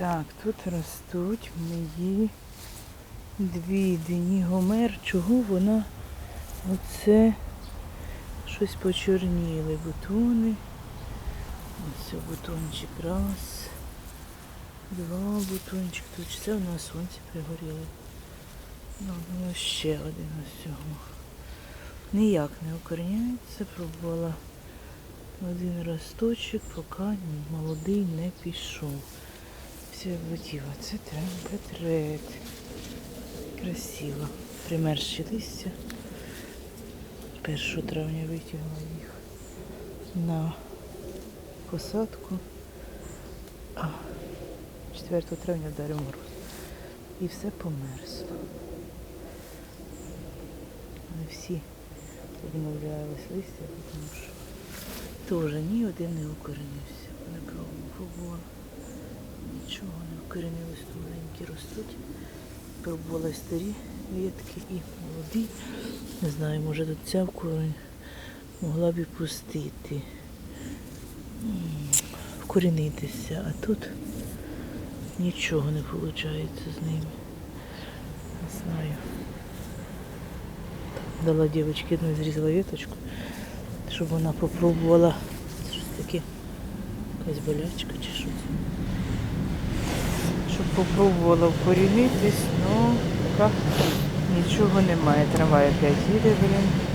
Так, тут ростуть мої дві гомер. Чого вона оце щось почорніли бутони. Ось бутончик раз. Два бутончик. Тут це на сонці пригоріли. Ну, ну, ще один ось цього. Ніяк не укорняється, пробувала один росточок, поки молодий не пішов. Все облетіло. Це тремпетрет. Красиво. Примерзші листя. 1 травня витягла їх на посадку. А 4 травня вдарив мороз. І все померзло. Вони всі відмовлялись листя, тому що теж ні один не укоренився. Не пробувала. Не укоренилось, то маленькі ростуть. Пробувала старі ветки і молоді. Не знаю, може тут ця корінь могла б і пустити. Вкорінитися, а тут нічого не виходить з ними. Не знаю. Дала дівчинці одну зрізала веточку, щоб вона попробувала щось таке, якась болячка чи що це. Щоб попробувала вкорінитись, але поки нічого немає. Трамвай опять їде, блін.